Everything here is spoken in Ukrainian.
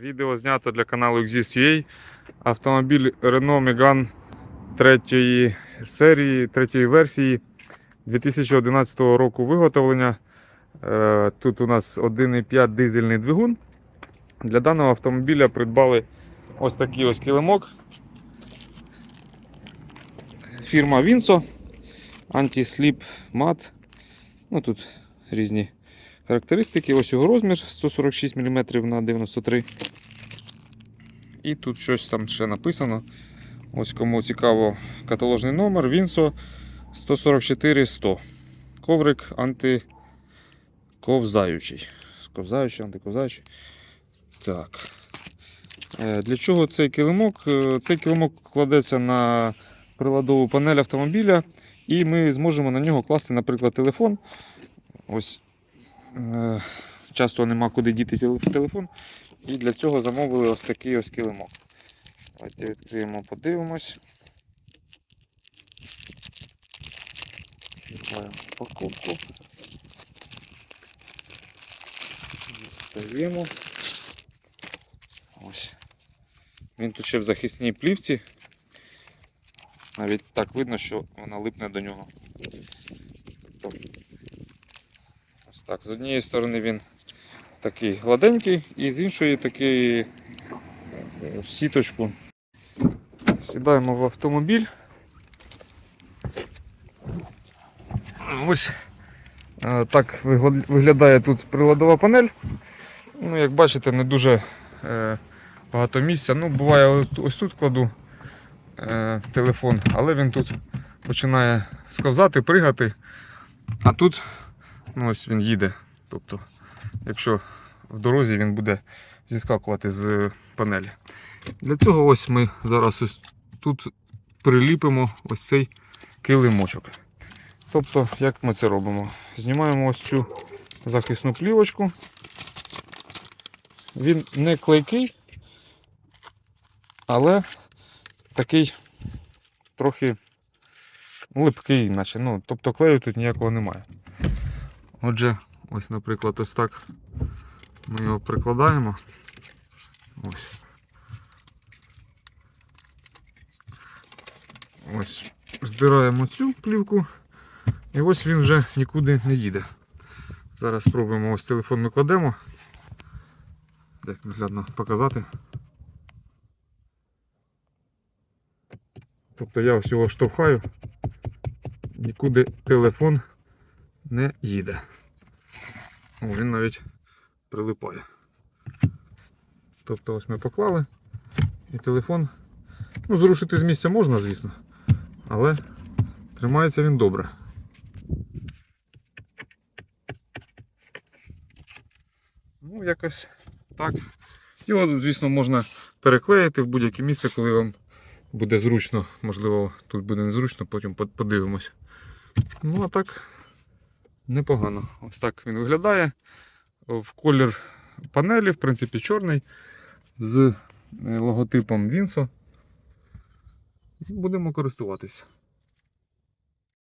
Відео знято для каналу Exist.ua. Автомобіль Renault Megane третьої серії, третьої версії 2011 року виготовлення. Е, Тут у нас 1,5 дизельний двигун. Для даного автомобіля придбали ось такий ось килимок. Фірма Vinso. Anti-slip mat. Ну, тут різні характеристики. Ось його розмір 146 мм на 93 І тут щось там ще написано. Ось кому цікаво, каталожний номер Vinso 144 100. Коврик антиковзаючий. Ковзаючий, антиковзаючий. Так. Е, Для чого цей килимок? Е, Цей килимок кладеться на приладову панель автомобіля, і ми зможемо на нього класти, наприклад, телефон. Ось Часто нема куди діти телефон. І для цього замовили ось такий ось килимок. Давайте відкриємо, подивимось. Відкриваємо покупку. Дістаємо. Ось. Він тут ще в захисній плівці. Навіть так видно, що вона липне до нього. Тобто так, з однієї сторони він такий гладенький, і з іншої такий е, в сіточку. Сідаємо в автомобіль. Ось е, так виглядає тут приладова панель. Ну, як бачите, не дуже е, багато місця. Ну, буває, ось, тут кладу телефон, але він тут починає сковзати, пригати. А тут Ну, ось він їде. Тобто, якщо в дорозі він буде зіскакувати з панелі. Для цього ось ми зараз ось тут приліпимо ось цей килимочок. Тобто, як ми це робимо? Знімаємо ось цю захисну плівочку. Він не клейкий, але такий трохи липкий, наче. Ну, тобто клею тут ніякого немає. Отже, ось, наприклад, ось так ми його прикладаємо. Ось. Ось. Здираємо цю плівку, і ось він вже нікуди не їде. Зараз спробуємо ось телефон ми. Як наглядно показати. Тобто я ось його штовхаю, нікуди телефон не їде. Він навіть прилипає. Тобто ось ми поклали і телефон. Ну, зрушити з місця можна, звісно, але тримається він добре. Ну, якось так. Його, звісно, можна переклеїти в будь-яке місце, коли вам буде зручно. Можливо, тут буде незручно, потім подивимось. Ну, а так, непогано. Ось так він виглядає. В колір панелі, в принципі, чорний, з е, логотипом Вінсо. Будемо користуватись.